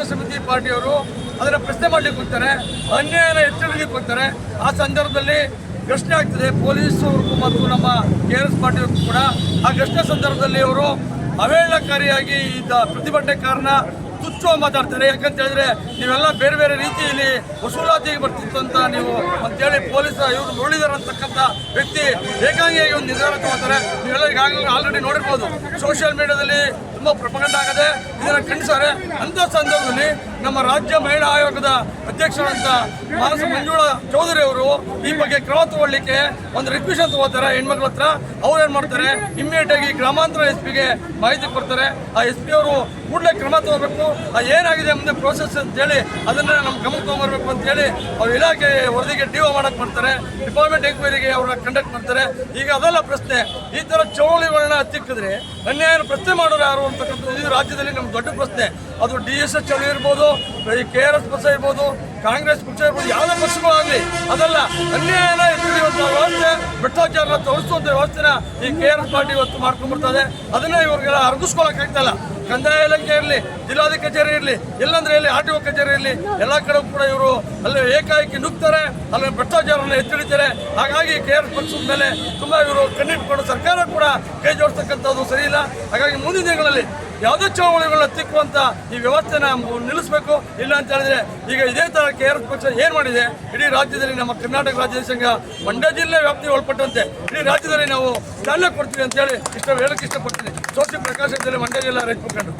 ರಾಷ್ಟ್ರ ಸಮಿತಿ ಪಾರ್ಟಿಯವರು ಅದನ್ನು ಪ್ರಶ್ನೆ ಮಾಡ್ಲಿಕ್ಕೆ ಹೋಗ್ತಾರೆ, ಅನ್ಯಾಯನ ಎಚ್ಚರಿಕೆ ಹೋಗ್ತಾರೆ. ಆ ಸಂದರ್ಭದಲ್ಲಿ ಘರ್ಷಣೆ ಆಗ್ತದೆ. ಪೊಲೀಸರು ಮತ್ತು ನಮ್ಮ ಕೆ ಆರ್ ಎಸ್ ಪಾರ್ಟಿಯವರು ಕೂಡ. ಆ ಘರ್ಷಣೆ ಸಂದರ್ಭದಲ್ಲಿ ಅವರು ಅವೇಳಕಾರಿಯಾಗಿ ಇದ್ದ ಪ್ರತಿಭಟನೆಕಾರನ ತುಚ್ಚೋ ಮಾತಾಡ್ತಾರೆ. ಯಾಕಂತ ಹೇಳಿದ್ರೆ ನೀವೆಲ್ಲ ಬೇರೆ ಬೇರೆ ರೀತಿಯಲ್ಲಿ ವಸೂಲಾತಿಗೆ ಬರ್ತಿತ್ತು ಅಂತ ನೀವು ಅಂತೇಳಿ ಪೊಲೀಸ್ ಇವರು ನೋಡಿದಾರೆ ಅಂತಕ್ಕಂಥ ವ್ಯಕ್ತಿ ಏಕಾಂಗಿಯಾಗಿ ಒಂದು ನಿರ್ಧಾರ ತಗೋತಾರೆ. ನೀವೆಲ್ಲ ಈಗಾಗಲೇ ಆಲ್ರೆಡಿ ನೋಡಿರ್ಬೋದು. ಸೋಷಿಯಲ್ ಮೀಡಿಯಾದಲ್ಲಿ ತುಂಬಾ ಪ್ರಪಗಂಡ ಆಗದೆ ಇದನ್ನು ಖಂಡಿಸ್ತಾರೆ ಅಂತ ಸಂದರ್ಭದಲ್ಲಿ ನಮ್ಮ ರಾಜ್ಯ ಮಹಿಳಾ ಆಯೋಗದ ಅಧ್ಯಕ್ಷರಂತ ಮಾನಸ ಮಂಜುಳ ಚೌಧರಿ ಅವರು ಈ ಬಗ್ಗೆ ಕ್ರಮ ತಗೊಳ್ಳಿಕ್ಕೆ ಒಂದು ರಿಕ್ವೆಷನ್ ತಗೋತಾರೆ. ಹೆಣ್ಮಕ್ಳ ಹತ್ರ ಅವ್ರು ಏನು ಮಾಡ್ತಾರೆ? ಇಮ್ಮಿಡಿಯೇಟ್ ಆಗಿ ಗ್ರಾಮಾಂತರ ಎಸ್ ಪಿಗೆ ಮಾಹಿತಿ ಕೊಡ್ತಾರೆ. ಆ ಎಸ್ ಪಿ ಅವರು ಕೂಡಲೇ ಕ್ರಮ ತಗೋಬೇಕು. ಆ ಏನಾಗಿದೆ ಮುಂದೆ ಪ್ರೋಸೆಸ್ ಅಂತ ಹೇಳಿ ಅದನ್ನ ನಮ್ಮ ಗಮನ ತಗೊಂಡ್ಬರ್ಬೇಕು ಅಂತ ಹೇಳಿ ಅವ್ರ ಇಲಾಖೆ ವರದಿಗೆ ಡಿಒ ಮಾಡಕ್ ಮಾಡ್ತಾರೆ ಡಿಪಾರ್ಟ್ಮೆಂಟ್ ಎಂಕ್ವೈರಿಗೆ ಅವ್ರನ್ನ ಕಂಡಕ್ಟ್ ಮಾಡ್ತಾರೆ. ಈಗ ಅದೆಲ್ಲ ಪ್ರಶ್ನೆ, ಈ ಥರ ಚೌಳಿಗಳನ್ನ ಹತ್ತಿಕ್ಕಿದ್ರೆ ಅನ್ಯಾಯ ಪ್ರಶ್ನೆ ಮಾಡೋರು ಯಾರು? ಅಂತಕ್ಕಂಥದ್ದು ಇದು ರಾಜ್ಯದಲ್ಲಿ ನಮ್ಮ ದೊಡ್ಡ ಪ್ರಶ್ನೆ. ಅದು ಡಿ ಎಸ್ ಎಚ್ ಅಲ್ಲಿ ಇರ್ಬೋದು, ಈ ಕೆ ಆರ್ ಎಸ್ ಬಸ್ ಇರ್ಬೋದು ಕಾಂಗ್ರೆಸ್ ಪಕ್ಷ ಇರ್ಬೋದು ಯಾವುದೇ ಪಕ್ಷಗಳಾಗಲಿ ಅದೆಲ್ಲ ಅನ್ಯಾಯನ ಎದುರಿಸುವಂತ ವ್ಯವಸ್ಥೆ, ಭ್ರಷ್ಟಾಚಾರನ ತೋರಿಸುವಂತ ವ್ಯವಸ್ಥೆನ ಈ ಕೆ ಆರ್ ಎಸ್ ಪಾರ್ಟಿ ಇವತ್ತು ಮಾಡ್ಕೊಂಡ್ ಬರ್ತದೆ ಅದನ್ನ ಇವ್ರಿಗೆಲ್ಲ ಅರ್ಗಿಸ್ಕೊಳಕ್ ಇಲ್ಲ ಕಂದಾಯ ಇಲಾಖೆ ಇರಲಿ ಜಿಲ್ಲಾಧಿಕಾರಿ ಕಚೇರಿ ಇರಲಿ ಎಲ್ಲಂದ್ರೆ ಇಲ್ಲಿ ಆರ್ ಟಿ ಒ ಕಚೇರಿ ಇರಲಿ, ಎಲ್ಲ ಕಡೆ ಕೂಡ ಇವರು ಅಲ್ಲಿ ಏಕಾಏಕಿ ನುಗ್ತಾರೆ, ಅಲ್ಲಿ ಭ್ರಷ್ಟಾಚಾರವನ್ನು ಎತ್ತಿಡಿತಾರೆ ಹಾಗಾಗಿ ಕೆ ಆರ್ ಪಕ್ಷದ ಮೇಲೆ ತುಂಬಾ ಇವರು ಕಣ್ಣಿಟ್ಕೊಂಡು ಸರ್ಕಾರ ಕೂಡ ಕೈ ಜೋಡಿಸ್ತಕ್ಕಂಥದ್ದು ಸರಿ ಇಲ್ಲ. ಹಾಗಾಗಿ ಮುಂದಿನ ದಿನಗಳಲ್ಲಿ ಯಾವುದೇ ಚಳವಳಿಗಳನ್ನ ತಿಕ್ಕುವಂತ ಈ ವ್ಯವಸ್ಥೆನ ನಿಲ್ಲಿಸಬೇಕು. ಇಲ್ಲ ಅಂತ ಹೇಳಿದ್ರೆ ಈಗ ಇದೇ ತರ ಕೆ ಆರ್ ಪಕ್ಷ ಏನ್ ಮಾಡಿದೆ? ಇಡೀ ರಾಜ್ಯದಲ್ಲಿ ನಮ್ಮ ಕರ್ನಾಟಕ ರಾಜ್ಯ ಸಂಘ ಮಂಡ್ಯ ಜಿಲ್ಲೆ ವ್ಯಾಪ್ತಿ ಒಳಪಟ್ಟಂತೆ. ಇಡೀ ರಾಜ್ಯದಲ್ಲಿ ನಾವು ಚಾಲನೆ ಕೊಡ್ತೀವಿ ಅಂತ ಹೇಳಿ ಇಷ್ಟ ಹೇಳಕ್ಕೆ ಇಷ್ಟಪಡ್ತೀನಿ. ಸೋಸಿ ಪ್ರಕಾಶ್ ಅಂತೇಳಿ ಮಂಡ್ಯ ಜಿಲ್ಲಾ ರೈತ ಮುಖಂಡರು